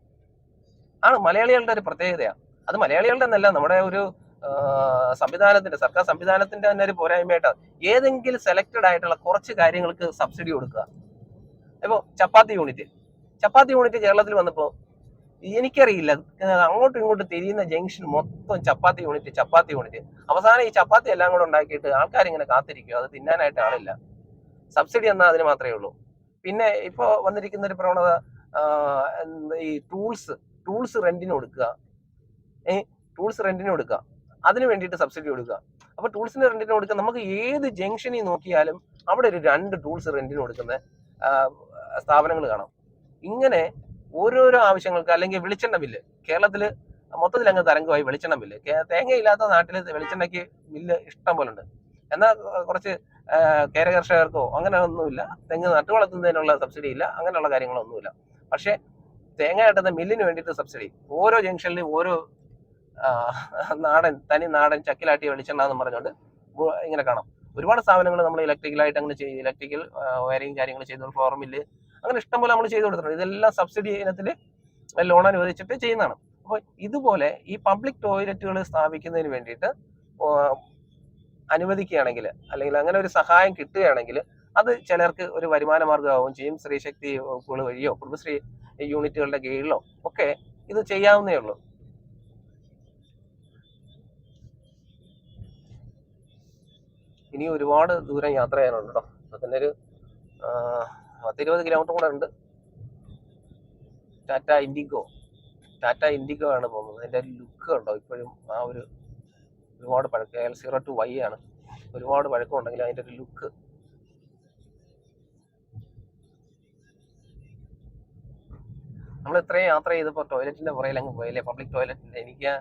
ആണ് മലയാളികളുടെ ഒരു പ്രത്യേകതയാണ് അത് മലയാളികളുടെ എന്നല്ല നമ്മുടെ ഒരു സംവിധാനത്തിന്റെ സർക്കാർ സംവിധാനത്തിന്റെ തന്നെ ഒരു പോരായ്മയായിട്ടാണ് ഏതെങ്കിലും സെലക്റ്റഡ് ആയിട്ടുള്ള കുറച്ച് കാര്യങ്ങൾക്ക് സബ്സിഡി കൊടുക്കുക. ഇപ്പോൾ ചപ്പാത്തി യൂണിറ്റ്. ചപ്പാത്തി യൂണിറ്റ് കേരളത്തിൽ വന്നപ്പോൾ എനിക്കറിയില്ല. അങ്ങോട്ടും ഇങ്ങോട്ടും തിരിയുന്ന ജംഗ്ഷൻ മൊത്തം ചപ്പാത്തി യൂണിറ്റ് ചപ്പാത്തി യൂണിറ്റ്. അവസാനം ഈ ചപ്പാത്തി എല്ലാം കൂടെ ഉണ്ടാക്കിയിട്ട് ആൾക്കാർ ഇങ്ങനെ കാത്തിരിക്കും. അത് തിന്നാനായിട്ട് ആളില്ല. സബ്സിഡി എന്നാൽ അതിന് മാത്രമേ ഉള്ളൂ. പിന്നെ ഇപ്പൊ വന്നിരിക്കുന്ന ഒരു പ്രവണത ഈ ടൂൾസ് ടൂൾസ് റെന്റിന് കൊടുക്കുക. ഏ ടൂൾസ് റെന്റിന് കൊടുക്കുക. അതിന് വേണ്ടിയിട്ട് സബ്സിഡി കൊടുക്കുക. അപ്പൊ ടൂൾസിന് റെന്റിന് കൊടുക്കുക നമുക്ക് ഏത് ജംഗ്ഷനിൽ നോക്കിയാലും അവിടെ ഒരു രണ്ട് ടൂൾസ് റെന്റിന് കൊടുക്കുന്ന സ്ഥാപനങ്ങൾ കാണാം. ഇങ്ങനെ ഓരോരോ ആവശ്യങ്ങൾക്ക് അല്ലെങ്കിൽ വെളിച്ചെണ്ണ ബില്ല് കേരളത്തിൽ മൊത്തത്തിൽ അങ്ങ് തരംഗമായി വെളിച്ചെണ്ണ ബില്ല് തേങ്ങയില്ലാത്ത നാട്ടിൽ വെളിച്ചെണ്ണയ്ക്ക് ബില്ല് ഇഷ്ടം പോലെ ഉണ്ട് എന്നാൽ കുറച്ച് കേര കർഷകർക്കോ അങ്ങനെ ഒന്നുമില്ല. തെങ്ങ് നട്ടു വളർത്തുന്നതിനുള്ള സബ്സിഡി ഇല്ല. അങ്ങനെയുള്ള കാര്യങ്ങളൊന്നുമില്ല. പക്ഷേ തേങ്ങ കിട്ടുന്ന മില്ലിന് വേണ്ടിയിട്ട് സബ്സിഡി ഓരോ ജംഗ്ഷനിലും ഓരോ നാടൻ തനി നാടൻ ചക്കിലാട്ടിയ വെളിച്ചെണ്ണ എന്ന് പറഞ്ഞുകൊണ്ട് ഇങ്ങനെ കാണാം. ഒരുപാട് സ്ഥാപനങ്ങൾ നമ്മൾ ഇലക്ട്രിക്കലായിട്ട് അങ്ങനെ ചെയ്യും ഇലക്ട്രിക്കൽ വയറിങ് കാര്യങ്ങൾ ചെയ്തു ഫ്ലോർ മില്ല് അങ്ങനെ ഇഷ്ടംപോലെ നമ്മൾ ചെയ്തു കൊടുത്തിട്ടുണ്ട്. ഇതെല്ലാം സബ്സിഡി ഇനത്തിൽ ലോൺ അനുവദിച്ചിട്ട് ചെയ്യുന്നതാണ്. അപ്പോൾ ഇതുപോലെ ഈ പബ്ലിക് ടോയ്ലറ്റുകൾ സ്ഥാപിക്കുന്നതിന് വേണ്ടിയിട്ട് അനുവദിക്കുകയാണെങ്കിൽ അല്ലെങ്കിൽ അങ്ങനെ ഒരു സഹായം കിട്ടുകയാണെങ്കിൽ അത് ചിലർക്ക് ഒരു വരുമാന മാർഗമാവുകയും ചെയ്യും. സ്ത്രീശക്തി വകുപ്പുകൾ വഴിയോ കുടുംബശ്രീ യൂണിറ്റുകളുടെ കീഴിലോ ഒക്കെ ഇത് ചെയ്യാവുന്നേ ഉള്ളൂ. ഇനി ഒരുപാട് ദൂരം യാത്ര ചെയ്യാനുണ്ട് അതിന്റെ ഒരു പത്തിരുപത് കിലോമീറ്റർ കൂടെ ഉണ്ട്. ടാറ്റ ഇൻഡിഗോ ടാറ്റ ഇൻഡിഗോ ആണ് പോകുന്നത്. അതിന്റെ ലുക്ക് ഉണ്ടോ ഇപ്പോഴും ആ ഒരു ഒരുപാട് പഴക്കം എൽ സീറോ ടു വൈ ആണ്. ഒരുപാട് പഴക്കമുണ്ടെങ്കിൽ അതിന്റെ ഒരു ലുക്ക് നമ്മൾ ഇത്രയും യാത്ര ചെയ്തപ്പോൾ ടോയ്ലറ്റിന്റെ പുറയിൽ അങ്ങ് പോയില്ലേ? പബ്ലിക് ടോയ്ലറ്റിന്റെ എനിക്ക്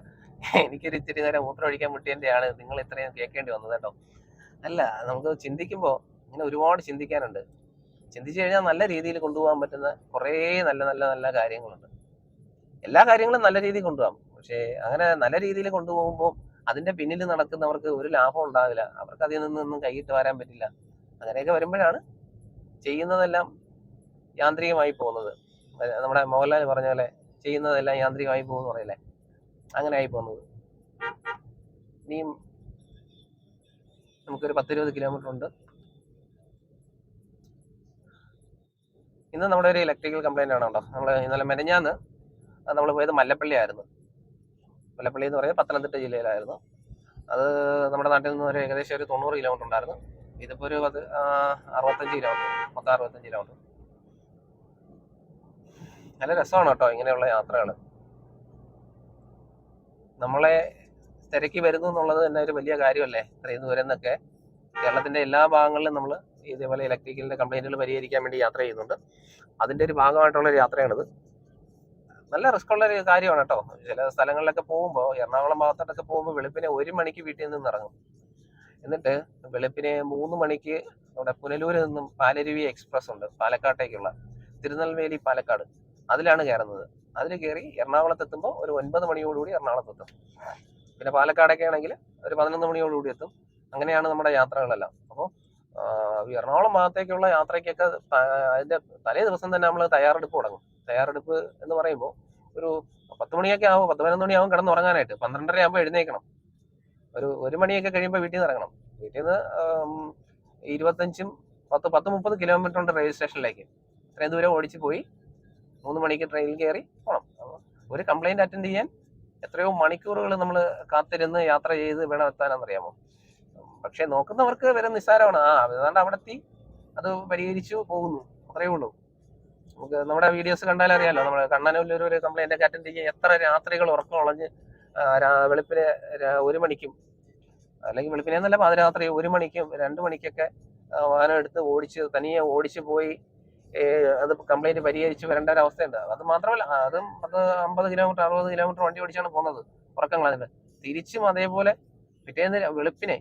എനിക്കൊരു ഇത്തിരി നേരം മൂത്രം ഒഴിക്കാൻ മുട്ടിയതിന്റെയാണ് നിങ്ങൾ ഇത്രയും കേൾക്കേണ്ടി വന്നത് കേട്ടോ. അല്ല നമുക്ക് ചിന്തിക്കുമ്പോൾ ഇങ്ങനെ ഒരുപാട് ചിന്തിക്കാനുണ്ട്. ചിന്തിച്ചു കഴിഞ്ഞാൽ നല്ല രീതിയിൽ കൊണ്ടുപോകാൻ പറ്റുന്ന കുറേ നല്ല നല്ല നല്ല കാര്യങ്ങളുണ്ട്. എല്ലാ കാര്യങ്ങളും നല്ല രീതിയിൽ കൊണ്ടുപോകാം. പക്ഷേ അങ്ങനെ നല്ല രീതിയിൽ കൊണ്ടുപോകുമ്പോൾ അതിന്റെ പിന്നിൽ നടക്കുന്നവർക്ക് ഒരു ലാഭം ഉണ്ടാവില്ല. അവർക്ക് അതിൽ നിന്നൊന്നും കൈയിട്ട് വരാൻ പറ്റില്ല. അങ്ങനെയൊക്കെ വരുമ്പോഴാണ് ചെയ്യുന്നതെല്ലാം യാന്ത്രികമായി പോകുന്നത്. നമ്മുടെ മോഹൻലാൽ പറഞ്ഞ പോലെ ചെയ്യുന്നതെല്ലാം യാന്ത്രികമായി പോകുന്നു പറയില്ലേ? അങ്ങനെ ആയി പോകുന്നത്. ഇനിയും നമുക്കൊരു പത്തിരുപത് കിലോമീറ്റർ ഉണ്ട്. ഇന്ന് നമ്മുടെ ഒരു ഇലക്ട്രിക്കൽ കംപ്ലൈന്റ് ആണ് നമ്മൾ ഇന്നലെ മെനഞ്ഞാന്ന് നമ്മൾ പോയത് മല്ലപ്പള്ളി ആയിരുന്നു മല്ലപ്പള്ളി എന്ന് പറയുന്നത് പത്തനംതിട്ട ജില്ലയിലായിരുന്നു. അത് നമ്മുടെ നാട്ടിൽ നിന്ന് ഒരു ഏകദേശം ഒരു തൊണ്ണൂറ് കിലോമീറ്റർ ഉണ്ടായിരുന്നു. ഇതിപ്പോ ഒരു പത്ത് അറുപത്തഞ്ച് കിലോമീറ്റർ മൊത്തം അറുപത്തഞ്ച് കിലോമീറ്റർ നല്ല രസമാണ് കേട്ടോ ഇങ്ങനെയുള്ള യാത്രകൾ നമ്മളെ തിരക്കി വരുന്നു എന്നുള്ളത് തന്നെ ഒരു വലിയ കാര്യമല്ലേ? ഇത്രയും ദൂരം നിന്നൊക്കെ കേരളത്തിന്റെ എല്ലാ ഭാഗങ്ങളിലും നമ്മൾ ഇതേപോലെ ഇലക്ട്രിക്കലിന്റെ കംപ്ലൈന്റുകൾ പരിഹരിക്കാൻ വേണ്ടി യാത്ര ചെയ്യുന്നുണ്ട്. അതിന്റെ ഒരു ഭാഗമായിട്ടുള്ള ഒരു യാത്രയാണിത്. നല്ല റിസ്ക് ഉള്ള ഒരു കാര്യമാണ് കേട്ടോ. ചില സ്ഥലങ്ങളിലൊക്കെ പോകുമ്പോൾ എറണാകുളം ഭാഗത്തോട്ടൊക്കെ പോകുമ്പോൾ വെളുപ്പിനെ ഒരു മണിക്ക് വീട്ടിൽ നിന്ന് ഇറങ്ങും. എന്നിട്ട് വെളുപ്പിനെ മൂന്ന് മണിക്ക് നമ്മുടെ പുനലൂരിൽ നിന്നും പാലരുവി എക്സ്പ്രസ് ഉണ്ട്. പാലക്കാട്ടേക്കുള്ള തിരുനെൽവേലി പാലക്കാട്. അതിലാണ് കയറുന്നത്. അതിൽ കയറി എറണാകുളത്ത് എത്തുമ്പോൾ ഒരു ഒൻപത് മണിയോടുകൂടി എറണാകുളത്ത് എത്തും. പിന്നെ പാലക്കാടൊക്കെ ആണെങ്കിൽ ഒരു പതിനൊന്ന് മണിയോടുകൂടി എത്തും. അങ്ങനെയാണ് നമ്മുടെ യാത്രകളെല്ലാം. അപ്പോൾ എറണാകുളം ഭാഗത്തേക്കുള്ള യാത്രയ്ക്കൊക്കെ അതിന്റെ തലേ ദിവസം തന്നെ നമ്മൾ തയ്യാറെടുപ്പ് തുടങ്ങും. തയ്യാറെടുപ്പ് എന്ന് പറയുമ്പോൾ ഒരു പത്ത് മണിയൊക്കെ ആവും പത്ത് പതിനൊന്ന് മണിയാവും കിടന്നുറങ്ങാനായിട്ട് പന്ത്രണ്ടര ആകുമ്പോൾ എഴുന്നേക്കണം ഒരു ഒരു മണിയൊക്കെ കഴിയുമ്പോൾ വീട്ടിൽ നിന്ന് ഇറങ്ങണം. വീട്ടിൽ നിന്ന് ഇരുപത്തഞ്ചും പത്ത് പത്ത് മുപ്പത് കിലോമീറ്റർ ഉണ്ട് റെയിൽവേ സ്റ്റേഷനിലേക്ക്. ഇത്രയും ദൂരം ഓടിച്ച് പോയി മൂന്ന് മണിക്ക് ട്രെയിനിൽ കയറി പോകണം ഒരു കംപ്ലൈന്റ് അറ്റൻഡ് ചെയ്യാൻ എത്രയോ മണിക്കൂറുകൾ നമ്മൾ കാത്തിരുന്ന് യാത്ര ചെയ്ത് വേണം എത്താനെന്നറിയാമോ? പക്ഷെ നോക്കുന്നവർക്ക് വരെ നിസ്സാരമാണ്. ആ ഏതാണ്ട് അവിടെ എത്തി. അത് പരിഹരിച്ചു പോകുന്നു. അത്രയേ ഉള്ളൂ. നമുക്ക് നമ്മുടെ വീഡിയോസ് കണ്ടാൽ അറിയാലോ. നമ്മൾ കണ്ണനൂരിൽ ഒരു കംപ്ലൈന്റ് ഒക്കെ അറ്റൻഡ് ചെയ്യാൻ എത്ര രാത്രികൾ ഉറക്കം ഉളഞ്ഞ് വെളുപ്പിന് ഒരു മണിക്കും അല്ലെങ്കിൽ വെളുപ്പിനെ എന്നല്ല പാതിരാത്രി ഒരു മണിക്കും രണ്ട് മണിക്കൊക്കെ വാഹനം എടുത്ത് ഓടിച്ച് തനിയെ ഓടിച്ച് പോയി അത് കംപ്ലൈന്റ് പരിഹരിച്ച് വരേണ്ട ഒരു അവസ്ഥയുണ്ട്. അത് മാത്രമല്ല അതും അത് അമ്പത് കിലോമീറ്റർ അറുപത് കിലോമീറ്റർ വണ്ടി ഓടിച്ചാണ് പോകുന്നത്. ഉറക്കം കളഞ്ഞിട്ട് തിരിച്ചും അതേപോലെ പിറ്റേന്ന് വെളുപ്പിനെ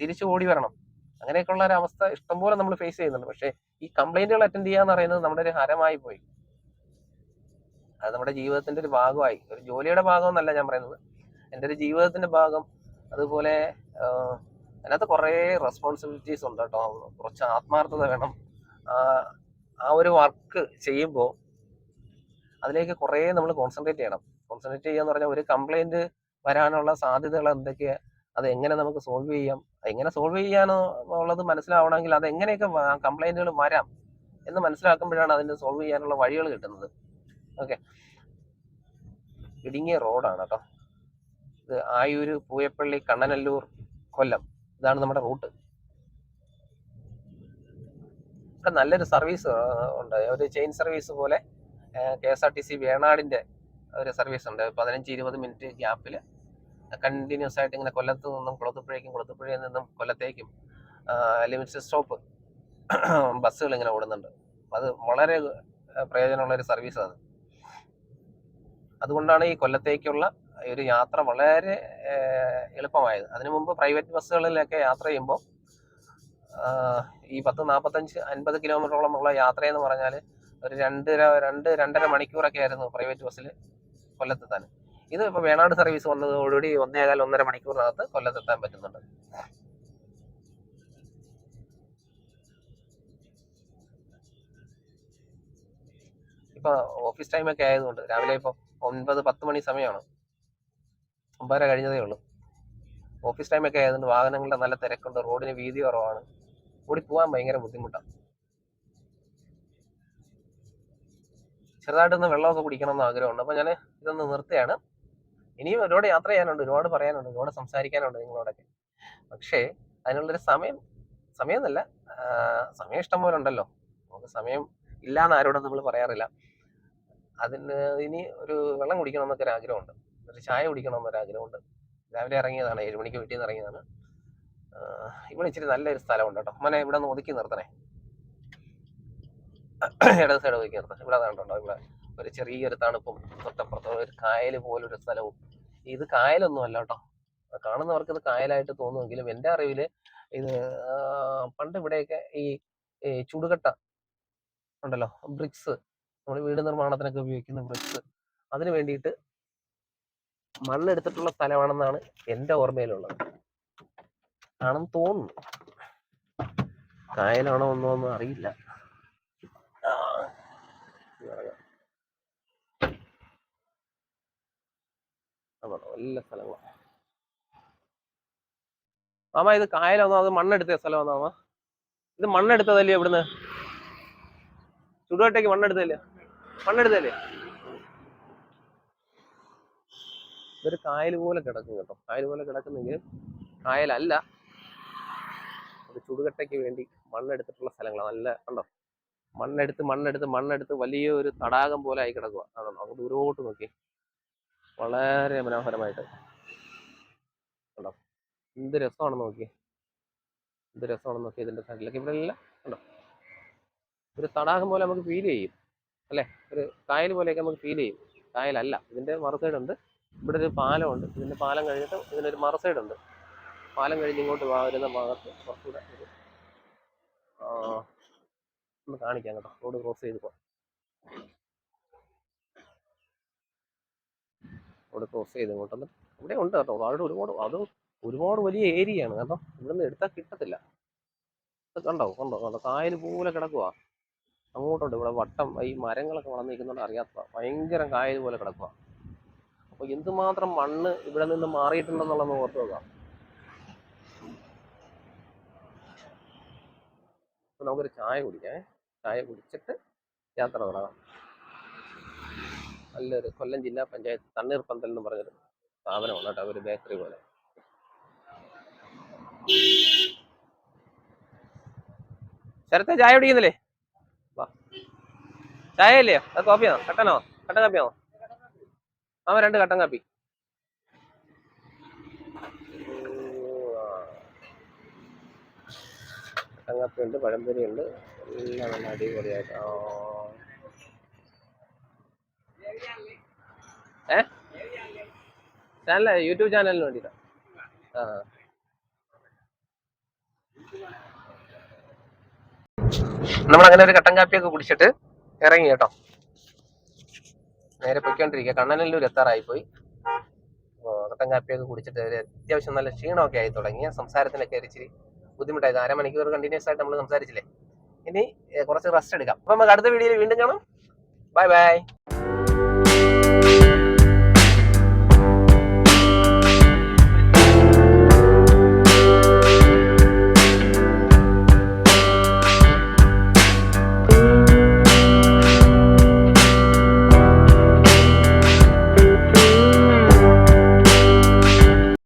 തിരിച്ചു ഓടി വരണം. അങ്ങനെയൊക്കെയുള്ള ഒരു അവസ്ഥ ഇഷ്ടംപോലെ നമ്മൾ ഫേസ് ചെയ്യുന്നുണ്ട്. പക്ഷേ ഈ കംപ്ലൈന്റുകൾ അറ്റൻഡ് ചെയ്യാന്ന് പറയുന്നത് നമ്മുടെ ഒരു ഹരമായി പോയി. അത് നമ്മുടെ ജീവിതത്തിന്റെ ഒരു ഭാഗമായി. ഒരു ജോലിയുടെ ഭാഗം എന്നല്ല ഞാൻ പറയുന്നത്. എന്റെ ഒരു ജീവിതത്തിന്റെ ഭാഗം. അതുപോലെ അതിനകത്ത് കുറേ റെസ്പോൺസിബിലിറ്റീസ് ഉണ്ട് കേട്ടോ. കുറച്ച് ആത്മാർത്ഥത വേണം. ആ ഒരു വർക്ക് ചെയ്യുമ്പോൾ അതിലേക്ക് കുറേ നമ്മൾ കോൺസെൻട്രേറ്റ് ചെയ്യണം. കോൺസെൻട്രേറ്റ് ചെയ്യുക എന്ന് പറഞ്ഞാൽ ഒരു കംപ്ലൈന്റ് വരാനുള്ള സാധ്യതകൾ എന്തൊക്കെയാ? അത് എങ്ങനെ നമുക്ക് സോൾവ് ചെയ്യാം? എങ്ങനെ സോൾവ് ചെയ്യാനോ ഉള്ളത് മനസ്സിലാവണമെങ്കിൽ അത് എങ്ങനെയൊക്കെ കംപ്ലൈന്റുകൾ വരാം എന്ന് മനസ്സിലാക്കുമ്പോഴാണ് അതിന്റെ സോൾവ് ചെയ്യാനുള്ള വഴികൾ കിട്ടുന്നത്. ഓക്കെ ഇടുങ്ങിയ റോഡാണ് കേട്ടോ ഇത് ആയൂര് പൂയപ്പള്ളി കണ്ണനല്ലൂർ കൊല്ലം. ഇതാണ് നമ്മുടെ റൂട്ട് ഇവിടെ നല്ലൊരു സർവീസ് ഉണ്ട്. ഒരു ചെയിൻ സർവീസ് പോലെ K S R T C വേണാടിന്റെ ഒരു സർവീസ് ഉണ്ട്. പതിനഞ്ച് ഇരുപത് മിനിറ്റ് ഗ്യാപ്പിൽ കണ്ടിന്യൂസ് ആയിട്ട് ഇങ്ങനെ കൊല്ലത്ത് നിന്നും കുളത്തുപ്പുഴയ്ക്കും കുളത്തുപ്പുഴയിൽ നിന്നും കൊല്ലത്തേക്കും ലിമിറ്റഡ് സ്റ്റോപ്പ് ബസ്സുകൾ ഇങ്ങനെ ഓടുന്നുണ്ട്. അത് വളരെ പ്രയോജനമുള്ള ഒരു സർവീസ് അത്. അതുകൊണ്ടാണ് ഈ കൊല്ലത്തേക്കുള്ള ഒരു യാത്ര വളരെ എളുപ്പമായത്. അതിനു മുമ്പ് പ്രൈവറ്റ് ബസ്സുകളിലൊക്കെ യാത്ര ചെയ്യുമ്പോൾ ഈ പത്ത് നാൽപ്പത്തഞ്ച് അൻപത് കിലോമീറ്ററോളം ഉള്ള യാത്ര എന്ന് പറഞ്ഞാൽ ഒരു രണ്ടര രണ്ട് രണ്ടര മണിക്കൂറൊക്കെ ആയിരുന്നു പ്രൈവറ്റ് ബസ്സിൽ കൊല്ലത്തെത്താൻ. ഇത് ഇപ്പോൾ വേണാട് സർവീസ് വന്നതോടുകൂടി ഒന്നേകാൽ ഒന്നര മണിക്കൂറിനകത്ത് കൊല്ലത്തെത്താൻ പറ്റുന്നുണ്ട്. ഇപ്പൊ ഓഫീസ് ടൈം ഒക്കെ ആയതുകൊണ്ട് രാവിലെ ഇപ്പൊ ഒൻപത് പത്ത് മണി സമയമാണ് ഒമ്പതര കഴിഞ്ഞതേ ഉള്ളൂ. ഓഫീസ് ടൈം ഒക്കെ ആയതുകൊണ്ട് വാഹനങ്ങളുടെ നല്ല തിരക്കുണ്ട് റോഡിന് വീതി കുറവാണ്. കൂടി പോകാൻ ഭയങ്കര ബുദ്ധിമുട്ടാണ് ചെറുതായിട്ടൊന്ന് വെള്ളമൊക്കെ കുടിക്കണം എന്ന് ആഗ്രഹമുണ്ട്. അപ്പൊ ഞാൻ ഇതൊന്ന് നിർത്തുകയാണ്. ഇനിയും ഒരുപാട് യാത്ര ചെയ്യാനുണ്ട് ഒരുപാട് പറയാനുണ്ട് ഒരുപാട് സംസാരിക്കാനുണ്ട് നിങ്ങളോടൊക്കെ. പക്ഷേ അതിനുള്ളൊരു സമയം സമയം എന്നല്ല സമയം ഇഷ്ടം പോലെ ഉണ്ടല്ലോ. നമുക്ക് സമയം ഇല്ലാന്ന് ആരോടും നമ്മൾ പറയാറില്ല. അതിന് ഇനി ഒരു വെള്ളം കുടിക്കണം എന്നൊക്കെ ഒരു ആഗ്രഹമുണ്ട്. ഒരു ചായ കുടിക്കണം എന്നൊരു ആഗ്രഹമുണ്ട്. രാവിലെ ഇറങ്ങിയതാണ് ഏഴ് മണിക്ക് വീട്ടിൽ നിന്ന് ഇറങ്ങിയതാണ് ഇവിടെ ഇച്ചിരി നല്ലൊരു സ്ഥലമുണ്ട് കേട്ടോ. മോനെ ഇവിടെ നിന്ന് ഒതുക്കി നിർത്തണേ. ഇടത് സൈഡ് ഒതുക്കി നിർത്തണം. ഇവിടെ കണ്ടോ ഇവിടെ. ഒരു ചെറിയൊരു തണുപ്പും തൊട്ടപ്പുറത്ത് ഒരു കായൽ പോലൊരു സ്ഥലവും. ഇത് കായലൊന്നും അല്ല കേട്ടോ. കാണുന്നവർക്ക് ഇത് കായലായിട്ട് തോന്നുമെങ്കിലും എന്റെ അറിവിൽ ഇത് പണ്ട് ഇവിടെയൊക്കെ ഈ ചുടുകട്ട ഉണ്ടല്ലോ ബ്രിക്സ്. നമ്മൾ വീട് നിർമ്മാണത്തിനൊക്കെ ഉപയോഗിക്കുന്ന ബ്രിക്സ്. അതിന് വേണ്ടിയിട്ട് മണ്ണെടുത്തിട്ടുള്ള സ്ഥലമാണെന്നാണ് എന്റെ ഓർമ്മയിലുള്ളത്. ആണെന്ന് തോന്നുന്നു. കായലാണോ ഒന്നോ ഒന്നും അറിയില്ല ആ, ഇറങ്ങാം. ആ, വേണം. എല്ലാ സ്ഥലങ്ങളും. മാമ ഇത് കായലാണോ അത് മണ്ണെടുത്ത സ്ഥലമാണോ മാമ. ഇത് മണ്ണെടുത്തതല്ലേ ഇവിടുന്ന്? ചുടുവട്ടേക്ക് മണ്ണെടുത്തല്ലേ മണ്ണെടുത്തല്ലേ ഇതൊരു കായൽ പോലെ കിടക്കും കേട്ടോ. കായൽ പോലെ കിടക്കുന്നെങ്കിൽ കായലല്ല. ഒരു ചുടുകട്ടയ്ക്ക് വേണ്ടി മണ്ണെടുത്തിട്ടുള്ള സ്ഥലങ്ങളാണ് നല്ല കണ്ടോ? മണ്ണെടുത്ത് മണ്ണെടുത്ത് മണ്ണെടുത്ത് വലിയ ഒരു തടാകം പോലെ ആയി കിടക്കുക അതാണോ നമുക്ക് ദൂരോട്ട് നോക്കി വളരെ മനോഹരമായിട്ട്. കണ്ടോ? എന്ത് രസമാണ് നോക്കി എന്ത് രസമാണെന്ന് നോക്കി ഇതിന്റെ സൈഡിലൊക്കെ. ഇവിടെ എല്ലാം കണ്ടോ? ഒരു തടാകം പോലെ നമുക്ക് ഫീൽ ചെയ്യും. അല്ലേ? ഒരു കായൽ പോലെയൊക്കെ നമുക്ക് ഫീൽ ചെയ്യും. കായലല്ല ഇതിന്റെ മറുസൈഡ് ഉണ്ട്. ഇവിടെ ഒരു പാലം ഉണ്ട് ഇതിന്റെ പാലം കഴിഞ്ഞിട്ട് ഇതിനൊരു മറുസൈഡ് ഉണ്ട്. പാലം കഴിഞ്ഞ് ഇങ്ങോട്ട് വരുന്ന ഭാഗത്ത് കുറച്ചുകൂടെ ഒരു ഒന്ന് കാണിക്കാം കേട്ടോ. റോഡ് ക്രോസ് ചെയ്ത് പോവാം. റോഡ് ക്രോസ് ചെയ്ത് ഇങ്ങോട്ടൊന്ന് ഇവിടെ ഉണ്ട് കേട്ടോ. അവിടെ ഒരുപാട് അത് ഒരുപാട് വലിയ ഏരിയ ഏരിയയാണ് കേട്ടോ ഇവിടുന്ന് എടുത്താൽ കിട്ടത്തില്ല. കണ്ടോ? കണ്ടോ? കണ്ടോ? കായൽ പോലെ കിടക്കുക അങ്ങോട്ടുണ്ട്. ഇവിടെ വട്ടം ഈ മരങ്ങളൊക്കെ വളർന്നു നിൽക്കുന്നുണ്ട് അറിയാത്ത ഭയങ്കര കായൽ പോലെ കിടക്കുക അപ്പൊ എന്തുമാത്രം മണ്ണ് ഇവിടെ നിന്ന് മാറിയിട്ടുണ്ടെന്നുള്ളത് ഓർത്ത് നോക്കാം. നമുക്കൊരു ചായ കുടിക്കാം. ചായ കുടിച്ചിട്ട് യാത്ര തുടങ്ങാം. നല്ലൊരു കൊല്ലം ജില്ലാ പഞ്ചായത്ത് തണ്ണീർ പന്തൽ എന്ന് പറഞ്ഞൊരു സ്ഥാപനമാണ് കേട്ടോ ഒരു ബേക്കറി പോലെ. ശരത്തെ ചായ കുടിക്കുന്നില്ലേ? വാ. ചായ ഇല്ലേ? അത് കോപ്പിയാണോ കട്ടനോ കട്ടൻ കാപ്പിയാണോ? ആ രണ്ട് കട്ടൻ കാപ്പി. കട്ടൻ കാപ്പി ഉണ്ട് പഴംപൊരി ഉണ്ട് എല്ലാം നല്ല അടിപൊളിയായിട്ട്. ആ. ഏ? ചാനല യൂട്യൂബ് ചാനലിന് വേണ്ടിയിട്ടാ. ആ. നമ്മൾ അങ്ങനെ ഒരു കട്ടൻ കാപ്പിയൊക്കെ കുടിച്ചിട്ട് ഇറങ്ങി കേട്ടോ. നേരെ പൊയ്ക്കൊണ്ടിരിക്കുക. കണ്ണനല്ലൂർ എത്താറായി പോയി കട്ടൻ കാപ്പിയൊക്കെ കുടിച്ചിട്ട് ഒരു അത്യാവശ്യം നല്ല ക്ഷീണമൊക്കെ ആയി തുടങ്ങി. സംസാരത്തിനൊക്കെ ഇച്ചിരി ബുദ്ധിമുട്ടായത് അരമണിക്കൂർ കണ്ടിന്യൂസ് ആയിട്ട് നമ്മൾ സംസാരിച്ചില്ലേ? ഇനി കുറച്ച് റെസ്റ്റ് എടുക്കാം. അപ്പൊ നമുക്ക് അടുത്ത വീഡിയോയിൽ വീണ്ടും കാണാം. Bye bye